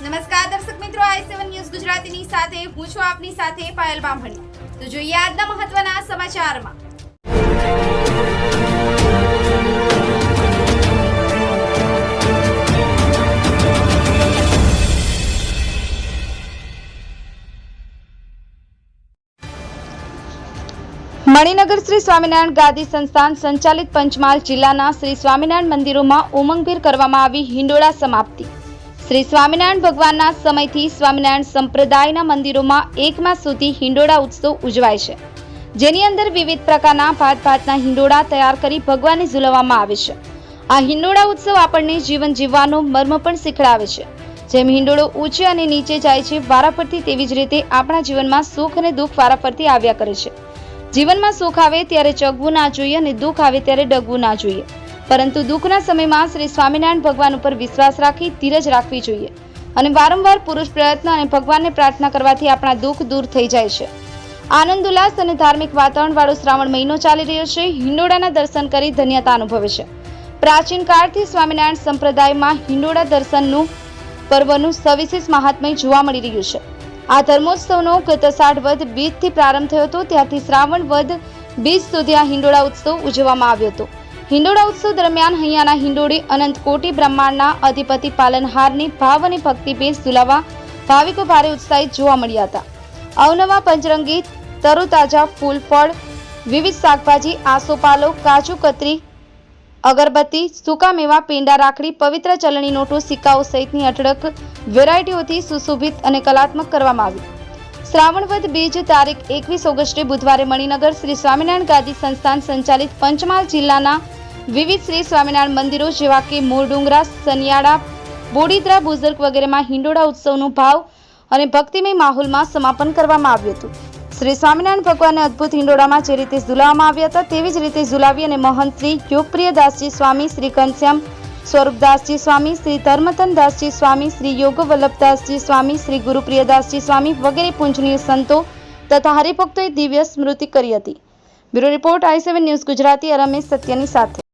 નમસ્કાર, દર્શક મિત્રો, આઈ સેવન ન્યૂઝ ગુજરાતીની સાથે, હું છું આપની સાથે પાયલ બામણી. તો જોઈએ આજના મહત્વના સમાચારમાં. મણિનગર શ્રી સ્વામિનારાયણ ગાદી સંસ્થાન સંચાલિત પંચમહાલ જિલ્લાના શ્રી સ્વામિનારાયણ મંદિરોમાં ઉમંગભેર કરવામાં આવી હિંડોળા સમાપ્તિ. શ્રી સ્વામિનારાયણ ભગવાનના સમયથી સ્વામિનારાયણ સંપ્રદાયના મંદિરોમાં એક માસ સુધી હિંડોળા ઉત્સવ ઉજવાય છે. જેની અંદર વિવિધ પ્રકારના ભાત ભાતના હિંડોળા તૈયાર કરી ભગવાનને ઝૂલવામાં આવે છે. આ હિંડોળા ઉત્સવ આપણને જીવન જીવવાનો મર્મ પણ શીખડાવે છે. જેમ હિંડોળો ઊંચે અને નીચે જાય છે, વારાફરતી તેવી જ રીતે આપણા જીવનમાં સુખ અને દુઃખ વારાફરતી આવ્યા કરે છે. જીવનમાં સુખ આવે ત્યારે ચગવું ના જોઈએ અને દુઃખ આવે ત્યારે ડગવું ના જોઈએ. પરંતુ દુઃખના સમયમાં શ્રી સ્વામિનારાયણ ભગવાન ઉપર વિશ્વાસ રાખી ધીરજ રાખવી જોઈએ અને વારંવાર પુરુષ પ્રયત્ન અને ભગવાનને પ્રાર્થના કરવાથી આપણા દુઃખ દૂર થઈ જાય છે. આનંદ, ઉલ્લાસ અને ધાર્મિક વાતાવરણવાળો શ્રાવણ મહિનો ચાલી રહ્યો છે. હિંડોળાના દર્શન કરી ધન્યતા અનુભવે છે. પ્રાચીન કાળથી સ્વામિનારાયણ સંપ્રદાયમાં હિંડોળા દર્શનનું પર્વનું સવિશેષ મહાત્મય જોવા મળી રહ્યું છે. આ ધર્મોત્સવનો ગત સાઠ વધ બીજથી પ્રારંભ થયો હતો. ત્યારથી શ્રાવણ વધ બીજ સુધી આ હિંડોળા ઉત્સવ ઉજવવામાં આવ્યો હતો. હિંડોળા ઉત્સવ દરમિયાન અહીંયાના હિંડોળી અનંત કોટી બ્રહ્માંડના અધિપતિ પાલનહારની ભાવ અને ભક્તિ ભેસ ઝુલાવા ભાવિકો ભારે ઉત્સાહિત જોવા મળ્યા હતા. અવનવા પંચરંગી, તરોતાજા ફૂલ ફળ, વિવિધ શાકભાજી આસોપાલો કાજુ કતરી, અગરબત્તી, સૂકા મેવા, પેંડા રાખડી, પવિત્ર ચલણી નોટો, સિક્કાઓ સહિતની અઢળક વેરાયટીઓથી સુશોભિત અને કલાત્મક કરવામાં આવી. શ્રાવણ વદ બીજ તારીખ એકવીસ ઓગસ્ટે બુધવારે મણિનગર શ્રી સ્વામિનારાયણ ગાદી સંસ્થાન સંચાલિત પંચમહાલ જિલ્લાના વિવિધ શ્રી સ્વામિનારાયણ મંદિરો જેવા કે મોરડુંગરા સનિયાળા, બોડીદ્રા બુઝર્ગ વગેરેમાં હિંડોળા ઉત્સવનું ભાવ અને ભક્તિમય માહોલમાં સમાપન કરવામાં આવ્યું હતું. શ્રી સ્વામિનારાયણ ભગવાનને અદ્ભુત હિંડોળામાં જે રીતે ઝુલાવવામાં આવ્યા હતા, તેવી જ રીતે ઝુલાવી અને મહંત શ્રી યોગપ્રિય દાસજી સ્વામી, શ્રી ઘનશ્યામ સ્વરૂપદાસજી સ્વામી, શ્રી ધર્મતનદાસજી સ્વામી, શ્રી યોગ વલ્લભદાસજી સ્વામી, શ્રી ગુરુપ્રિયદાસજી સ્વામી વગેરે પૂજનીય સંતો તથા હરિભક્તોએ દિવ્ય સ્મૃતિ કરી હતી. Bureau report I seven news Gujarati Ramesh સત્યની સાથે.